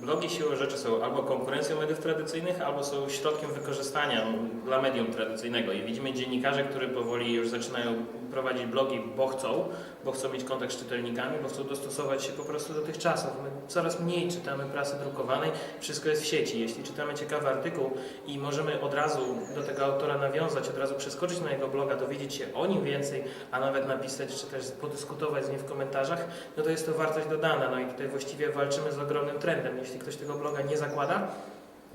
Blogi siłą rzeczy są albo konkurencją mediów tradycyjnych, albo są środkiem wykorzystania dla medium tradycyjnego. I widzimy dziennikarzy, którzy powoli już zaczynają prowadzić blogi, bo chcą, bo chcą mieć kontakt z czytelnikami, bo chcą dostosować się po prostu do tych czasów. My coraz mniej czytamy prasy drukowanej, wszystko jest w sieci. Jeśli czytamy ciekawy artykuł i możemy od razu do tego autora nawiązać, od razu przeskoczyć na jego bloga, dowiedzieć się o nim więcej, a nawet napisać, czy też podyskutować z nim w komentarzach, no to jest to wartość dodana. No i tutaj właściwie walczymy z ogromnym trendem. Jeśli ktoś tego bloga nie zakłada,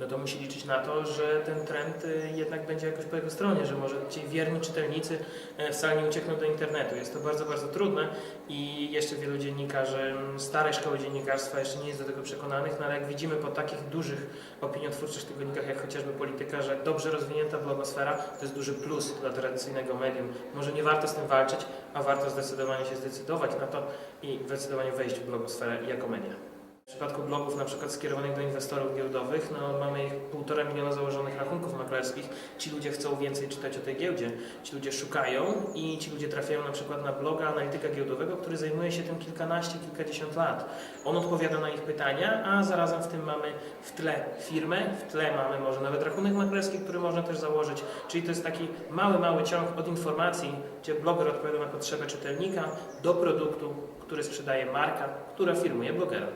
no to musi liczyć na to, że ten trend y, jednak będzie jakoś po jego stronie, że może ci wierni czytelnicy e, wcale nie uciekną do internetu. Jest to bardzo, bardzo trudne i jeszcze wielu dziennikarzy m, starej szkoły dziennikarstwa jeszcze nie jest do tego przekonanych, no ale jak widzimy po takich dużych opiniotwórczych tygodnikach, jak chociażby Polityka, że dobrze rozwinięta blogosfera to jest duży plus dla tradycyjnego medium. Może nie warto z tym walczyć, a warto zdecydowanie się zdecydować na to i zdecydowanie wejść w blogosferę jako media. W przypadku blogów na przykład skierowanych do inwestorów giełdowych, no mamy ich półtora miliona założonych rachunków maklerskich. Ci ludzie chcą więcej czytać o tej giełdzie, ci ludzie szukają i ci ludzie trafiają na przykład na bloga analityka giełdowego, który zajmuje się tym kilkanaście, kilkadziesiąt lat. On odpowiada na ich pytania, a zarazem w tym mamy w tle firmę, w tle mamy może nawet rachunek maklerski, który można też założyć. Czyli to jest taki mały, mały ciąg od informacji, gdzie bloger odpowiada na potrzebę czytelnika do produktu, który sprzedaje marka, która firmuje blogera.